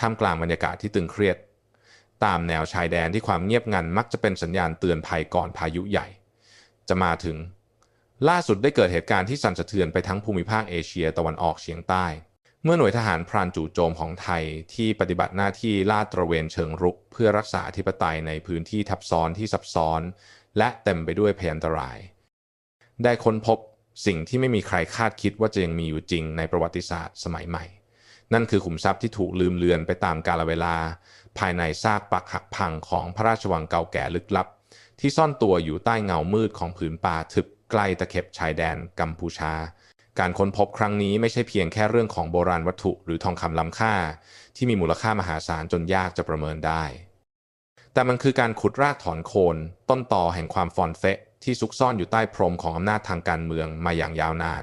ท่ามกลางบรรยากาศที่ตึงเครียด ตามแนวชายแดนที่ความเงียบงันมักจะเป็นสัญญาณเตือนภัยก่อนพายุใหญ่ จะมาถึง ล่าสุดได้เกิดเหตุการณ์ที่สั่นสะเทือนไปทั้งภูมิภาคเอเชียตะวันออกเฉียงใต้ เมื่อหน่วยทหารพรานจู่โจมของไทยที่ปฏิบัติหน้าที่ลาดตระเวนเชิงรุก เพื่อรักษาอธิปไตยในพื้นที่ทับซ้อนที่ซับซ้อน และเต็มไปด้วยพยันตราย ได้ค้นพบสิ่งที่ไม่มีใครคาดคิดว่าจะยังมีอยู่จริงในประวัติศาสตร์สมัยใหม่ นั่นคือขุมทรัพย์ที่ถูกลืมเลือนไปตามกาลเวลา ภายในซากปักหักพังของพระราชวังเก่าแก่ลึกลับ ที่ซ่อนตัวอยู่ใต้เงามืดของผืนป่าทึบใกล้ตะเข็บชายแดนกัมพูชา การค้นพบครั้งนี้ไม่ใช่เพียงแค่เรื่องของโบราณวัตถุหรือทองคำล้ำค่า ที่มีมูลค่ามหาศาลจนยากจะประเมินได้ แต่มันคือการขุดรากถอนโคน ต้นต่อแห่งความฟอนเฟะที่ซุกซ่อนอยู่ใต้พรมของอำนาจทางการเมืองมาอย่างยาวนาน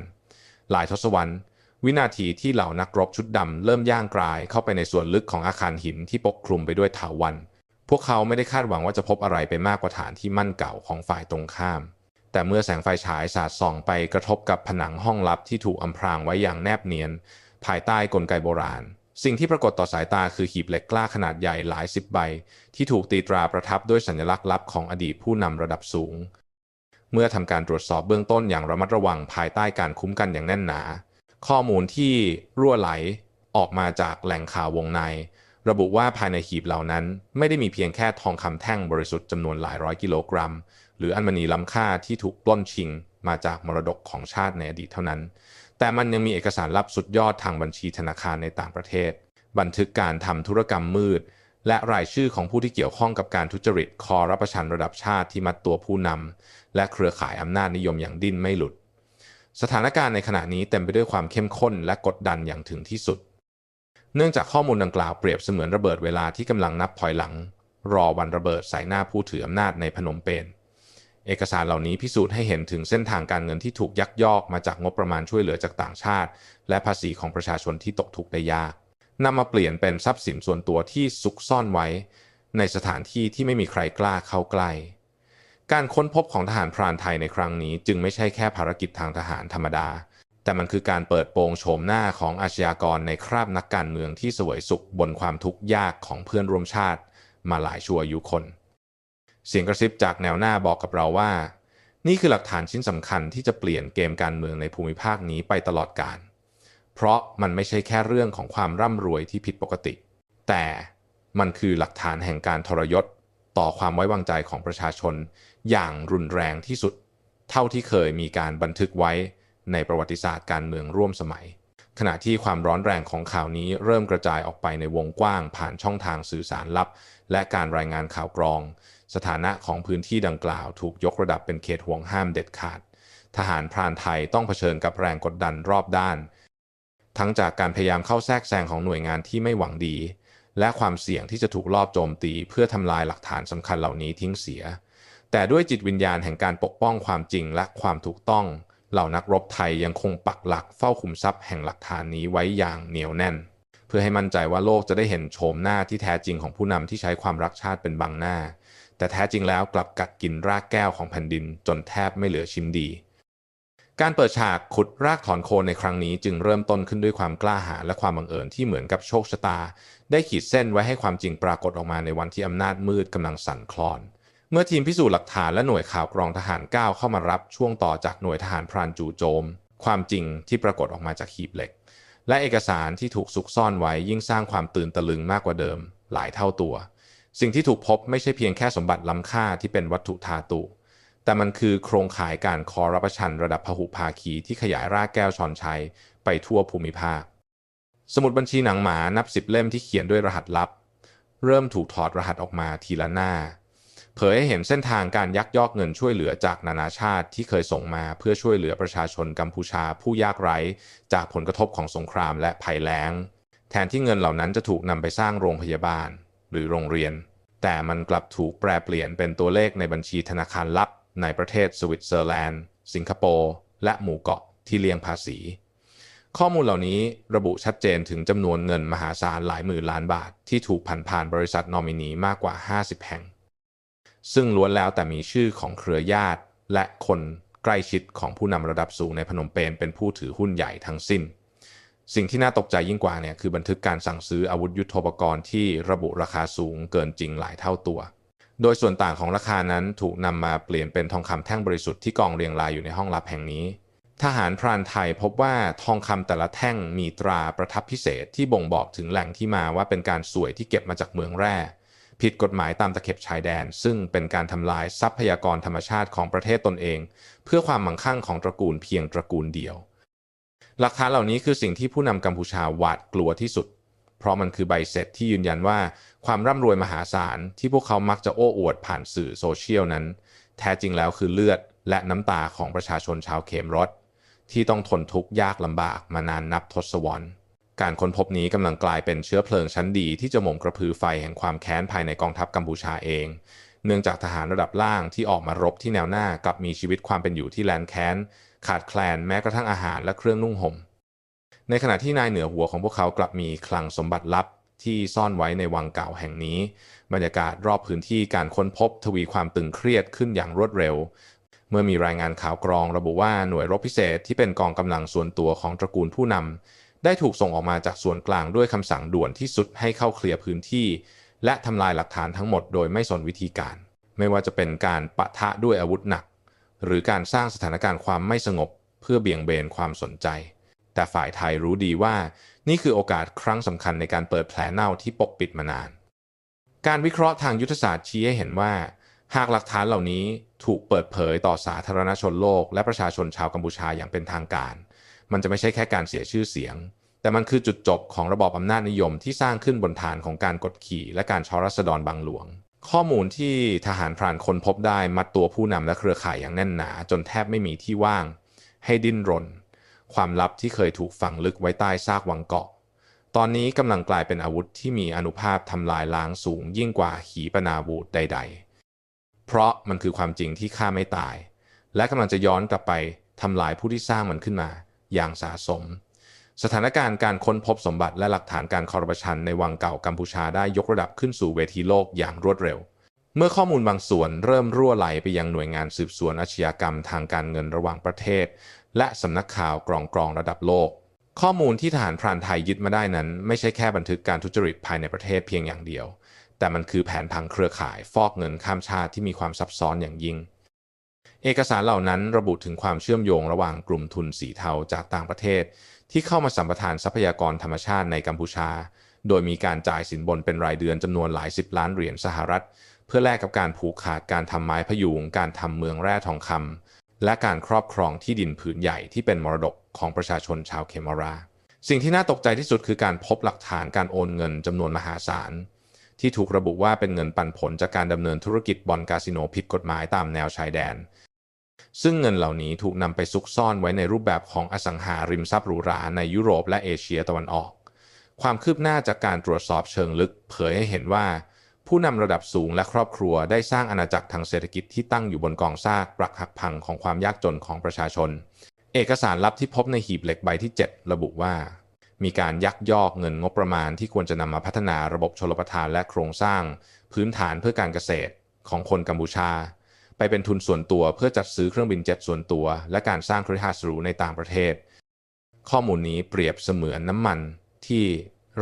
หลายทศวรรษ วินาทีที่เหล่านักรบชุดดำเริ่มย่างกรายเข้าไปในส่วนลึกของอาคารหินที่ปกคลุมไปด้วยถาวัลย์พวกเขาไม่ได้คาดหวังว่าจะพบอะไรไปมากกว่าฐานที่มั่นเก่าของฝ่ายตรงข้าม แต่เมื่อแสงไฟฉายสาดส่องไปกระทบกับผนังห้องลับที่ถูกอำพรางไว้อย่างแนบเนียน ภายใต้กลไกโบราณ สิ่งที่ปรากฏต่อสายตาคือหีบเหล็กกล้าขนาดใหญ่หลายสิบใบ ที่ถูกตีตราประทับด้วยสัญลักษณ์ลับของอดีตผู้นำระดับสูง เมื่อทำการตรวจสอบเบื้องต้นอย่างระมัดระวังภายใต้การคุ้มกันอย่างแน่นหนา ข้อมูลที่รั่วไหลออกมาจากแหล่งข่าววงใน ระบุว่าภายในหีบเหล่านั้น ไม่ได้มีเพียงแค่ทองคำแท่งบริสุทธิ์จำนวนหลายร้อยกิโลกรัม หรืออัญมณีล้ำค่าที่ถูกปล้นชิงมาจากมรดกของชาติในอดีตเท่านั้น แต่มันยังมีเอกสารลับสุดยอดทางบัญชีธนาคารในต่างประเทศ บันทึกการทำธุรกรรมมืด และรายชื่อของผู้ที่เกี่ยวข้องกับการทุจริตคอรับประชันระดับชาติที่มัดตัวผู้นำและเครือข่ายอำนาจนิยมอย่างดิ้นไม่หลุด สถานการณ์ในขณะนี้เต็มไปด้วยความเข้มข้นและกดดันอย่างถึงที่สุด เนื่องจากข้อมูลดังกล่าวเปรียบเสมือนระเบิดเวลาที่กำลังนับถอยหลัง รอวันระเบิดใส่หน้าผู้ถืออำนาจในพนมเปญเอกสารเหล่านี้พิสูจน์ให้เห็นถึงเส้นทางการเงินที่ถูกยักยอกมาจากงบประมาณช่วยเหลือจากต่างชาติ และภาษีของประชาชนที่ตกทุกข์ได้ยากนำมาเปลี่ยนเป็นทรัพย์สินส่วนตัวที่ซุกซ่อนไว้ ในสถานที่ที่ไม่มีใครกล้าเข้าใกล้ การค้นพบของทหารพรานไทยในครั้งนี้ จึงไม่ใช่แค่ภารกิจทางทหารธรรมดา แต่มันคือการเปิดโปงโฉมหน้าของอาชญากรในคราบนักการเมืองที่เสวยสุขบนความทุกข์ยากของเพื่อนร่วมชาติ มาหลายชั่วอายุคน เสียงกระซิบจากแนวหน้าบอกกับเราว่า นี่คือหลักฐานชิ้นสำคัญที่จะเปลี่ยนเกมการเมืองในภูมิภาคนี้ไปตลอดกาลเพราะมันไม่ใช่แค่เรื่องของความร่ำรวยที่ผิดปกติ แต่มันคือหลักฐานแห่งการทรยศ ต่อความไว้วางใจของประชาชน อย่างรุนแรงที่สุด เท่าที่เคยมีการบันทึกไว้ในประวัติศาสตร์การเมืองร่วมสมัย ขณะที่ความร้อนแรงของข่าวนี้เริ่มกระจายออกไปในวงกว้าง ผ่านช่องทางสื่อสารลับ และการรายงานข่าวกรอง สถานะของพื้นที่ดังกล่าวถูกยกระดับเป็นเขตห่วงห้ามเด็ดขาด ทหารพรานไทยต้องเผชิญกับแรงกดดันรอบด้าน ทั้งจากการพยายามเข้าแทรกแซงของหน่วยงานที่ไม่หวังดี และความเสี่ยงที่จะถูกลอบโจมตี เพื่อทำลายหลักฐานสำคัญเหล่านี้ทิ้งเสีย แต่ด้วยจิตวิญญาณแห่งการปกป้องความจริงและความถูกต้อง เหล่านักรบไทยยังคงปักหลักเฝ้าขุมทรัพย์แห่งหลักฐานนี้ไว้อย่างเหนียวแน่น เพื่อให้มั่นใจว่าโลกจะได้เห็นโฉมหน้าที่แท้จริงของผู้นำที่ใช้ความรักชาติเป็นบังหน้า แต่แท้จริงแล้วกลับกัดกินรากแก้วของแผ่นดินจนแทบไม่เหลือชิ้นดี การเปิดฉากขุดรากถอนโคนในครั้งนี้จึงเริ่มต้นขึ้นด้วยความกล้าหาญและความบังเอิญที่เหมือนกับโชคชะตา ได้ขีดเส้นไว้ให้ความจริงปรากฏออกมาในวันที่อำนาจมืดกำลังสั่นคลอน เมื่อทีมพิสูจน์หลักฐานและหน่วยข่าวกรองทหารก้าวเข้ามารับช่วงต่อจากหน่วยทหารพรานจู่โจม ความจริงที่ปรากฏออกมาจากหีบเหล็ก และเอกสารที่ถูกซุกซ่อนไว้ยิ่งสร้างความตื่นตะลึงมากกว่าเดิม หลายเท่าตัว สิ่งที่ถูกพบไม่ใช่เพียงแค่สมบัติล้ำค่าที่เป็นวัตถุธาตุ แต่มันคือโครงข่ายการคอร์รัปชันระดับพหุภาคีที่ขยายรากแก้วชอนชัยไปทั่วภูมิภาค สมุดบัญชีหนังหมานับสิบเล่มที่เขียนด้วยรหัสลับ เริ่มถูกถอดรหัสออกมาทีละหน้า เผยให้เห็นเส้นทางการยักยอกเงินช่วยเหลือจากนานาชาติที่เคยส่งมาเพื่อช่วยเหลือประชาชนกัมพูชาผู้ยากไร้จากผลกระทบของสงครามและภัยแล้ง แทนที่เงินเหล่านั้นจะถูกนำไปสร้างโรงพยาบาล หรือโรงเรียน แต่มันกลับถูกแปลเปลี่ยนเป็นตัวเลขในบัญชีธนาคารลับ ในประเทศสวิตเซอร์แลนด์ สิงคโปร์และหมู่เกาะที่เลี่ยงภาษี ข้อมูลเหล่านี้ระบุชัดเจนถึงจำนวนเงินมหาศาลหลายหมื่นล้านบาท ที่ถูกผ่านผ่านบริษัทนอมินีมากกว่า 50 แห่ง ซึ่งล้วนแล้วแต่มีชื่อของเครือญาติและคนใกล้ชิดของผู้นำระดับสูงในพนมเปญเป็นผู้ถือหุ้นใหญ่ทั้งสิ้น สิ่งที่น่าตกใจยิ่งกว่าเนี่ยคือบันทึกการสั่งซื้ออาวุธยุโทโธปกรณ์ที่ระบุราคาสูงเกินจริงหลายเท่าตัว โดยส่วนต่างของราคานั้นถูกนำมาเปลี่ยนเป็นทองคำแท่งบริสุทธิ์ที่กองเรียงรายอยู่ในห้องลับแห่งนี้ ทหารพรานไทยพบว่าทองคำแต่ละแท่งมีตราประทับพิเศษที่บ่งบอกถึงแหล่งที่มาว่าเป็นการสวยที่เก็บมาจากเมืองแร่ผิดกฎหมายตามตะเข็บชายแดน ซึ่งเป็นการทำลายทรัพยากรธรรมชาติของประเทศตนเอง เพื่อความมั่งคั่งของตระกูลเพียงตระกูลเดียว หลักฐานเหล่านี้คือสิ่งที่ผู้นำกัมพูชาหวาดกลัวที่สุด เพราะมันคือใบเสร็จที่ยืนยันว่าความร่ำรวยมหาศาลที่พวกเขามักจะโอ้อวดผ่านสื่อโซเชียลนั้น แท้จริงแล้วคือเลือดและน้ำตาของประชาชนชาวเขมรถที่ต้องทนทุกข์ยากลำบากมานานนับทศวรรษการค้นพบนี้กำลังกลายเป็นเชื้อเพลิงชั้นดีที่จะหม่มกระพือไฟแห่งความแค้นภายในกองทัพกัมพูชาเอง เนื่องจากทหารระดับล่างที่ออกมารบที่แนวหน้ากลับมีชีวิตความเป็นอยู่ที่แลนแค้น ขาดแคลนแม้กระทั่งอาหารและเครื่องนุ่งห่ม ในขณะที่นายเหนือหัวของพวกเขากลับมีคลังสมบัติลับที่ซ่อนไว้ในวังเก่าแห่งนี้ บรรยากาศรอบพื้นที่การค้นพบทวีความตึงเครียดขึ้นอย่างรวดเร็ว เมื่อมีรายงานข่าวกรองระบุว่าหน่วยรบพิเศษที่เป็นกองกำลังส่วนตัวของตระกูลผู้นำได้ถูกส่งออกมาจากส่วนกลางด้วยคำสั่งด่วนที่สุดให้เข้าเคลียร์พื้นที่ และทำลายหลักฐานทั้งหมดโดยไม่สนวิธีการ ไม่ว่าจะเป็นการปะทะด้วยอาวุธหนัก หรือการสร้างสถานการณ์ความไม่สงบ เพื่อเบี่ยงเบนความสนใจ แต่ฝ่ายไทยรู้ดีว่า นี่คือโอกาสครั้งสำคัญในการเปิดแผลเน่าที่ปกปิดมานาน การวิเคราะห์ทางยุทธศาสตร์ชี้ให้เห็นว่า หากหลักฐานเหล่านี้ถูกเปิดเผยต่อสาธารณชนโลก และประชาชนชาวกัมพูชาอย่างเป็นทางการ มันจะไม่ใช่แค่การเสียชื่อเสียง แต่มันคือจุดจบของระบอบอำนาจนิยมที่สร้างขึ้นบนฐานของการกดขี่ และการชอรัษฎรบางหลวงข้อมูลที่ทหารพรานคนพบได้มัดตัวผู้นำและเครือข่ายอย่างแน่นหนา จนแทบไม่มีที่ว่าง ให้ดิ้นรน ความลับที่เคยถูกฝังลึกไว้ใต้ซากวังเกาะ ตอนนี้กำลังกลายเป็นอาวุธที่มีอนุภาพทำลายล้างสูงยิ่งกว่าขีปนาวุธใด ๆ เพราะมันคือความจริงที่ฆ่าไม่ตาย และกำลังจะย้อนกลับไปทำลายผู้ที่สร้างมันขึ้นมา อย่างสาสม สถานการณ์การค้นพบสมบัติและหลักฐานการคอร์รัปชันในวังเก่ากัมพูชาได้ยกระดับขึ้นสู่เวทีโลกอย่างรวดเร็วเมื่อข้อมูลบางส่วนเริ่มรั่วไหลไปยังหน่วยงานสืบสวนอาชญากรรมทางการเงินระหว่างประเทศ และสำนักข่าวกรองกรองระดับโลก ข้อมูลที่ทหารพรานไทยยึดมาได้นั้น ไม่ใช่แค่บันทึกการทุจริตภายในประเทศเพียงอย่างเดียว แต่มันคือแผนพังเครือข่ายฟอกเงินข้ามชาติที่มีความซับซ้อนอย่างยิ่ง เอกสารเหล่านั้นระบุถึงความเชื่อมโยงระหว่างกลุ่มทุนสีเทาจากต่างประเทศ ที่เข้ามาสัมปทานทรัพยากรธรรมชาติในกัมพูชา โดยมีการจ่ายสินบนเป็นรายเดือนจำนวนหลายสิบล้านเหรียญสหรัฐ เพื่อแลกกับการผูกขาดการทำไม้พยุงการทำเมืองแร่ทองคำ และการครอบครองที่ดินผืนใหญ่ที่เป็นมรดกของประชาชนชาวเคมรา สิ่งที่น่าตกใจที่สุดคือการพบหลักฐานการโอนเงินจำนวนมหาศาล ที่ถูกระบุว่าเป็นเงินปันผลจากการดำเนินธุรกิจบอลคาสิโนผิดกฎหมายตามแนวชายแดน ซึ่งเงินเหล่านี้ถูกนำไปซุกซ่อนไว้ในรูปแบบของอสังหาริมทรัพย์หรูหราในยุโรปและเอเชียตะวันออก ความคืบหน้าจากการตรวจสอบเชิงลึก เผยให้เห็นว่า ผู้นำระดับสูงและครอบครัวได้สร้างอาณาจักรทางเศรษฐกิจที่ตั้งอยู่บนกองซากปรักหักพังของความยากจนของประชาชน เอกสารลับที่พบในหีบเหล็กใบที่ 7 ระบุว่า มีการยักยอกเงินงบประมาณที่ควรจะนำมาพัฒนาระบบชลประทานและโครงสร้าง พื้นฐานเพื่อการเกษตรของคนกัมพูชา ไปเป็นทุนส่วนตัวเพื่อจัดซื้อเครื่องบินเจ็ตส่วนตัว และการสร้างคฤหาสน์หรูในต่างประเทศ ข้อมูลนี้เปรียบเสมือนน้ำมันที่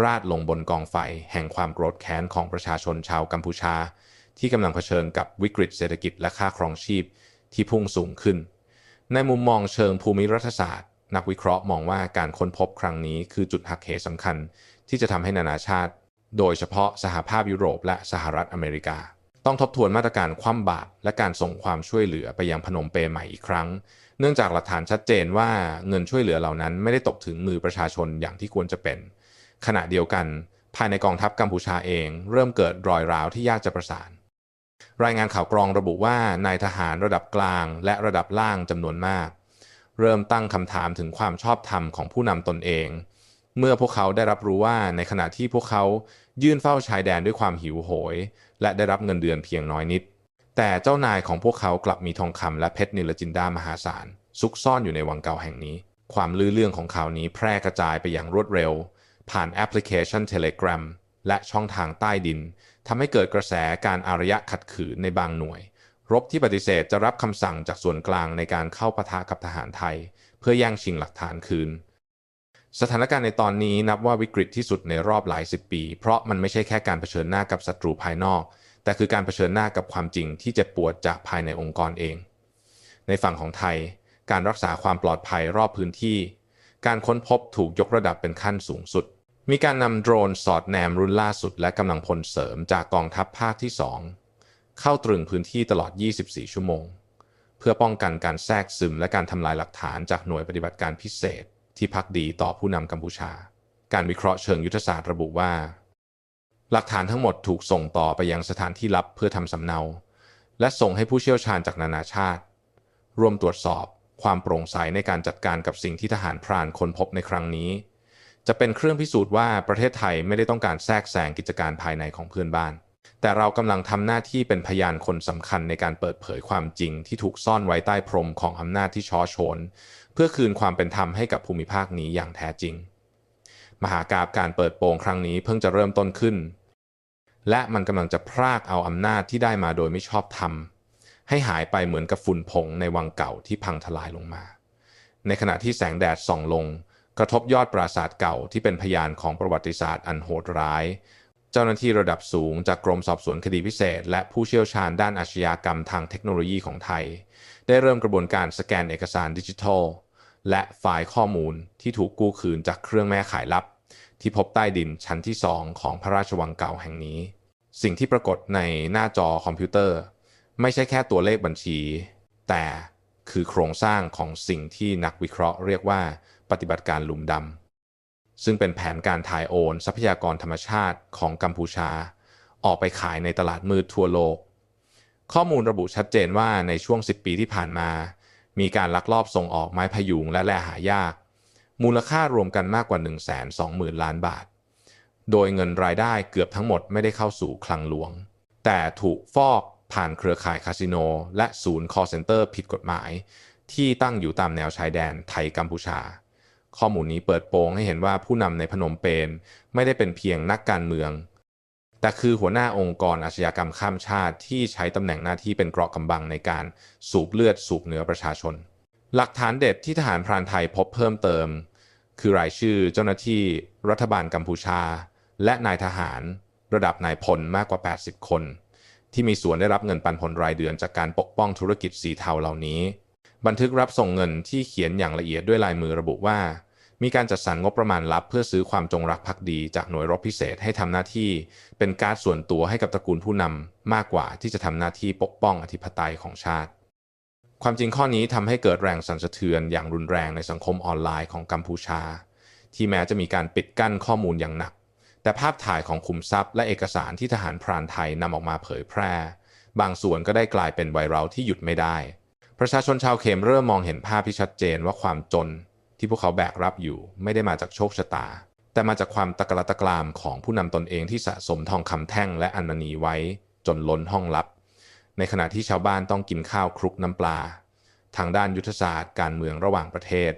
ราดลงบนกองไฟแห่งความโกรธแค้นของประชาชนชาวกัมพูชา ที่กำลังเผชิญกับวิกฤตเศรษฐกิจและค่าครองชีพที่พุ่งสูงขึ้น ในมุมมองเชิงภูมิรัฐศาสตร์ นักวิเคราะห์มองว่าการค้นพบครั้งนี้คือจุดหักเหสำคัญ ที่จะทำให้นานาชาติ โดยเฉพาะสหภาพยุโรปและสหรัฐอเมริกา ต้องทบทวนมาตรการคว่ำบาตรและการส่งความช่วยเหลือไปยังพนมเปญใหม่อีกครั้ง เนื่องจากหลักฐานชัดเจนว่าเงินช่วยเหลือเหล่านั้นไม่ได้ตกถึงมือประชาชนอย่างที่ควรจะเป็น ขณะเดียวกัน ภายในกองทัพกัมพูชาเอง เริ่มเกิดรอยร้าวที่ยากจะประสาน รายงานข่าวกรองระบุว่านายทหารระดับกลาง และระดับล่างจำนวนมาก เริ่มตั้งคำถามถึงความชอบธรรมของผู้นำตนเอง เมื่อพวกเขาได้รับรู้ว่าในขณะที่พวกเขายื่นเฝ้าชายแดนด้วยความหิวโหย และได้รับเงินเดือนเพียงน้อยนิด แต่เจ้านายของพวกเขากลับมีทองคำและเพชรนิลจินดามหาศาลซุกซ่อนอยู่ในวังเก่าแห่งนี้ ความลือเรื่องของข่าวนี้แพร่กระจายไปอย่างรวดเร็ว ผ่านแอปพลิเคชัน Telegram และช่องทางใต้ดินทำให้เกิดกระแสการอารยะขัดขืนในบางหน่วย รบที่ปฏิเสธจะรับคำสั่งจากส่วนกลางในการเข้าปะทะกับทหารไทย เพื่อแย่งชิงหลักฐานคืน สถานการณ์ในตอนนี้นับว่าวิกฤตที่สุดในรอบหลายสิบปี เพราะมันไม่ใช่แค่การเผชิญหน้ากับศัตรูภายนอก แต่คือการเผชิญหน้ากับความจริงที่เจ็บปวดจากภายในองค์กรเอง ในฝั่งของไทย การรักษาความปลอดภัยรอบพื้นที่ การค้นพบถูกยกระดับเป็นขั้นสูงสุด มีการนำโดรนสอดแนมรุ่นล่าสุดและกำลังพลเสริมจากกองทัพภาคที่ 2 เข้าตรึงพื้นที่ตลอด 24 ชั่วโมง เพื่อป้องกันการแทรกซึมและการทำลายหลักฐานจากหน่วยปฏิบัติการพิเศษ ที่พักดีต่อผู้นำกัมพูชา การวิเคราะห์เชิงยุทธศาสตร์ระบุว่า หลักฐานทั้งหมดถูกส่งต่อไปยังสถานที่ลับเพื่อทำสำเนา และส่งให้ผู้เชี่ยวชาญจากนานาชาติร่วมตรวจสอบความโปร่งใสในการจัดการกับสิ่งที่ทหารพรานค้นพบในครั้งนี้ จะเป็นเครื่องพิสูจน์ว่าประเทศไทยไม่ได้ต้องการแทรกแซงกิจการภายในของเพื่อนบ้าน แต่เรากำลังทำหน้าที่เป็นพยานคนสำคัญในการเปิดเผยความจริงที่ถูกซ่อนไว้ใต้พรมของอำนาจที่ช้อโชน เพื่อคืนความเป็นธรรมให้กับภูมิภาคนี้อย่างแท้จริง มหากาบการเปิดโปงครั้งนี้เพิ่งจะเริ่มต้นขึ้น และมันกำลังจะพรากเอาอำนาจที่ได้มาโดยไม่ชอบธรรมให้หายไปเหมือนกับฝุ่นผงในวังเก่าที่พังทลายลงมา ในขณะที่แสงแดดส่องลง กระทบยอดปราสาทเก่าที่เป็นพยานของประวัติศาสตร์อันโหดร้าย เจ้าหน้าที่ระดับสูงจากกรมสอบสวนคดีพิเศษ และผู้เชี่ยวชาญด้านอาชญากรรมทางเทคโนโลยีของไทย ได้เริ่มกระบวนการสแกนเอกสารดิจิทัล และไฟล์ข้อมูลที่ถูกกู้คืนจากเครื่องแม่ขายลับ ที่พบใต้ดินชั้นที่2ของพระราชวังเก่าแห่งนี้ สิ่งที่ปรากฏในหน้าจอคอมพิวเตอร์ ไม่ใช่แค่ตัวเลขบัญชี แต่คือโครงสร้างของสิ่งที่นักวิเคราะห์เรียกว่า ปฏิบัติการหลุมดำ ซึ่งเป็นแผนการถ่ายโอนทรัพยากรธรรมชาติของกัมพูชา ออกไปขายในตลาดมืดทั่วโลก ข้อมูลระบุชัดเจนว่าในช่วง 10 ปีที่ผ่านมา มีการลักลอบส่งออกไม้พยุงและแร่หายาก มูลค่ารวมกันมากกว่า 120,000 ล้านบาท โดยเงินรายได้เกือบทั้งหมดไม่ได้เข้าสู่คลังหลวง แต่ถูกฟอกผ่านเครือข่ายคาสิโน และศูนย์คอร์เซนเตอร์ผิดกฎหมาย ที่ตั้งอยู่ตามแนวชายแดนไทยกัมพูชา ข้อมูลนี้เปิดโปงให้เห็นว่าผู้นำในพนมเปญไม่ได้เป็นเพียงนักการเมือง แต่คือหัวหน้าองค์กรอาชญากรรมข้ามชาติที่ใช้ตำแหน่งหน้าที่เป็นเกราะกำบังในการสูบเลือดสูบเนื้อประชาชน หลักฐานเด็ดที่ทหารพรานไทยพบเพิ่มเติม คือรายชื่อเจ้าหน้าที่รัฐบาลกัมพูชา และนายทหารระดับนายพลมากกว่า 80 คน ที่มีส่วนได้รับเงินปันผลรายเดือนจากการปกป้องธุรกิจสีเทาเหล่านี้ บันทึกรับส่งเงินที่เขียนอย่างละเอียดด้วยลายมือระบุว่า มีการจัดสรรงบประมาณลับ เพื่อซื้อความจงรักภักดีจากหน่วยรบพิเศษให้ทำหน้าที่ เป็นการส่วนตัวให้กับตระกูลผู้นำมากกว่าที่จะทำหน้าที่ปกป้องอธิปไตยของชาติ ความจริงข้อนี้ทำให้เกิดแรงสั่นสะเทือนอย่างรุนแรงในสังคมออนไลน์ของกัมพูชา ที่แม้จะมีการปิดกั้นข้อมูลอย่างหนัก แต่ภาพถ่ายของคุมทรัพย์ และเอกสารที่ทหารพรานไทยนำออกมาเผยแพร่ บางส่วนก็ได้กลายเป็นไวรัลที่หยุดไม่ได้ ประชาชนชาวเขมเริ่มมองเห็นภาพที่ชัดเจนว่าความจน ที่พวกเขาแบกรับอยู่ไม่ได้มาจากโชคชะตา แต่มาจากความตะกละตะกรามของผู้นำตนเองที่สะสมทองคำแท่งและอัญมณีไว้จนล้นห้องลับ ในขณะที่ชาวบ้านต้องกินข้าวคลุกน้ำปลา ทางด้านยุทธศาสตร์การเมืองระหว่างประเทศ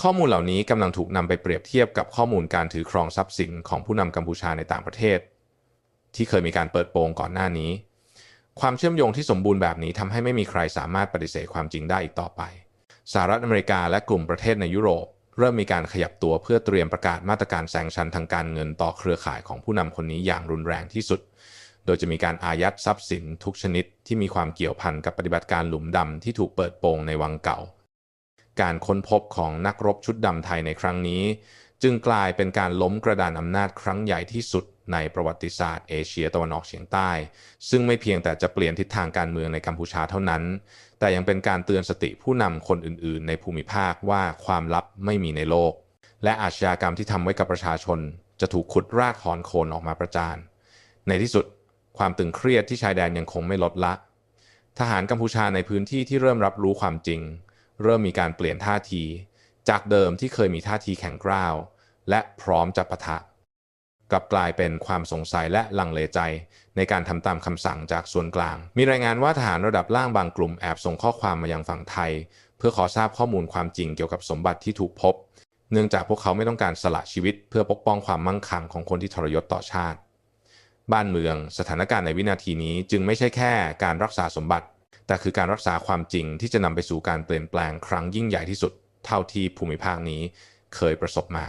ข้อมูลเหล่านี้กำลังถูกนำไปเปรียบเทียบกับข้อมูลการถือครองทรัพย์สินของผู้นำกัมพูชาในต่างประเทศ ที่เคยมีการเปิดโปงก่อนหน้านี้ ความเชื่อมโยงที่สมบูรณ์แบบนี้ทำให้ไม่มีใครสามารถปฏิเสธความจริงได้อีกต่อไป สหรัฐอเมริกาและกลุ่มประเทศในยุโรป เริ่มมีการขยับตัวเพื่อเตรียมประกาศมาตรการแซงชันทางการเงินต่อเครือข่ายของผู้นำคนนี้อย่างรุนแรงที่สุด โดยจะมีการอายัดทรัพย์สินทุกชนิดที่มีความเกี่ยวพันกับปฏิบัติการหลุมดำที่ถูกเปิดโปงในวังเก่า การค้นพบของนักรบชุดดำไทยในครั้งนี้ จึงกลายเป็นการล้มกระดานอำนาจครั้งใหญ่ที่สุด ในประวัติศาสตร์เอเชียตะวันออกเฉียงใต้ ซึ่งไม่เพียงแต่จะเปลี่ยนทิศทางการเมืองในกัมพูชาเท่านั้น แต่ยังเป็นการเตือนสติผู้นำคนอื่น ๆ ในภูมิภาคว่าความลับไม่มีในโลก และอาชญากรรมที่ทำไว้กับประชาชน จะถูกขุดรากถอนโคนออกมาประจาน ในที่สุดความตึงเครียดที่ชายแดนยังคงไม่ลดละ ทหารกัมพูชาในพื้นที่ที่เริ่มรับรู้ความจริง เริ่มมีการเปลี่ยนท่าที จากเดิมที่เคยมีท่าทีแข็งกร้าว และพร้อมจะปะทะ กลับกลายเป็นความสงสัยและลังเลใจ ในการทำตามคำสั่งจากส่วนกลาง มีรายงานว่าทหารระดับล่างบางกลุ่มแอบส่งข้อความมายังฝั่งไทย เพื่อขอทราบข้อมูลความจริงเกี่ยวกับสมบัติที่ถูกพบ เนื่องจากพวกเขาไม่ต้องการสละชีวิต เพื่อปกป้องความมั่งคั่งของคนที่ทรยศต่อชาติ บ้านเมือง สถานการณ์ในวินาทีนี้จึงไม่ใช่แค่การรักษาสมบัติ แต่คือการรักษาความจริงที่จะนำไปสู่การเปลี่ยนแปลงครั้งยิ่งใหญ่ที่สุด เท่าที่ภูมิภาคนี้เคยประสบมา